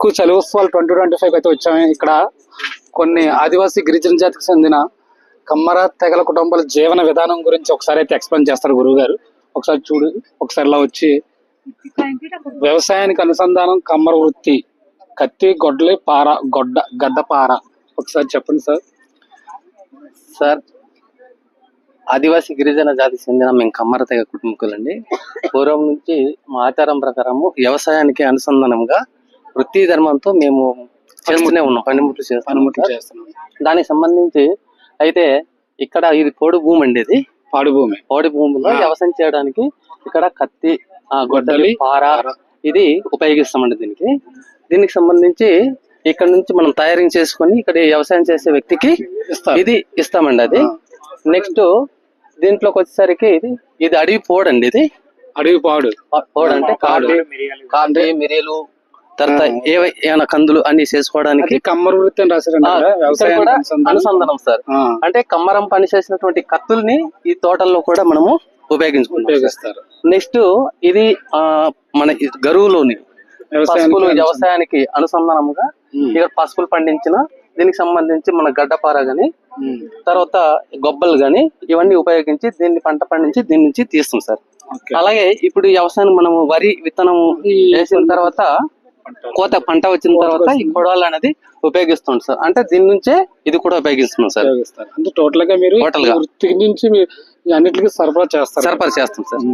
ఎక్కువ చలి ఉత్సవాలు ట్వంటీ ట్వంటీ ఫైవ్ అయితే వచ్చాము. ఇక్కడ కొన్ని ఆదివాసీ గిరిజన జాతికి చెందిన కమ్మర తెగల కుటుంబాల జీవన విధానం గురించి ఒకసారి అయితే ఎక్స్ప్లెయిన్ చేస్తారు గురువు గారు ఒకసారి చూడు ఒకసారి ఇలా వచ్చి. వ్యవసాయానికి అనుసంధానం కమ్మర వృత్తి కత్తి గొడ్డలి పార గొడ్డ గడ్డ పార. ఒకసారి చెప్పండి సార్. సార్ ఆదివాసీ గిరిజన జాతికి చెందిన మేము కమ్మర తెగ కుటుంబకులండి. పూర్వం నుంచి మా ఆచారం ప్రకారము వ్యవసాయానికి అనుసంధానంగా వృత్తి ధర్మంతో మేము చేస్తూనే ఉన్నాం. పనిముట్లు చేస్తాం పనిముట్లు చేస్తున్నాం. దానికి సంబంధించి అయితే ఇక్కడ ఇది పోడు భూమి అండి ఇది. పాడు భూమి. పోడు భూమిలో. వ్యవసాయం చేయడానికి ఇక్కడ కత్తి ఆ, గొడ్డలి పార ఇది ఉపయోగిస్తామండి దీనికి. దీనికి సంబంధించి ఇక్కడ నుంచి మనం తయారీ చేసుకొని ఇక్కడ వ్యవసాయం చేసే వ్యక్తికి ఇది ఇస్తామండి అది. నెక్స్ట్ దీంట్లోకి వచ్చేసరికి ఇది ఇది అడవి పోడండి ఇది. అడవి పాడు. పోడు. అంటే కాడు కాండి మిరియలు తర్వాత ఏమైనా కందులు అన్ని చేసుకోవడానికి కమ్మర వృత్తి అనుసంధానం. సార్. అంటే కమ్మరం పని చేసినటువంటి కత్తుల్ని ఈ తోటల్లో కూడా మనము ఉపయోగించుకుంటాం ఉపయోగిస్తారు. నెక్స్ట్ ఇది ఆ మన గరువులోని పసుపులు వ్యవసాయానికి అనుసంధానముగా ఇక్కడ పసుపులు పండించిన దీనికి సంబంధించి మన గడ్డపార గాని తర్వాత గొబ్బలు గాని ఇవన్నీ ఉపయోగించి దీన్ని పంట పండించి దీని నుంచి తీస్తాం సార్. అలాగే ఇప్పుడు ఈ వ్యవసాయం మనం వరి విత్తనం వేసిన తర్వాత కోత పంట వచ్చిన తర్వాత ఈ కొడవలు అనేది ఉపయోగిస్తుంది సార్ అంటే దీని నుంచే ఇది కూడా ఉపయోగిస్తున్నాం సార్. అంటే టోటల్గా మీరు Total గా. నుంచి అన్నిటికీ సరఫరా చేస్తారు. సరఫరా చేస్తాం సార్.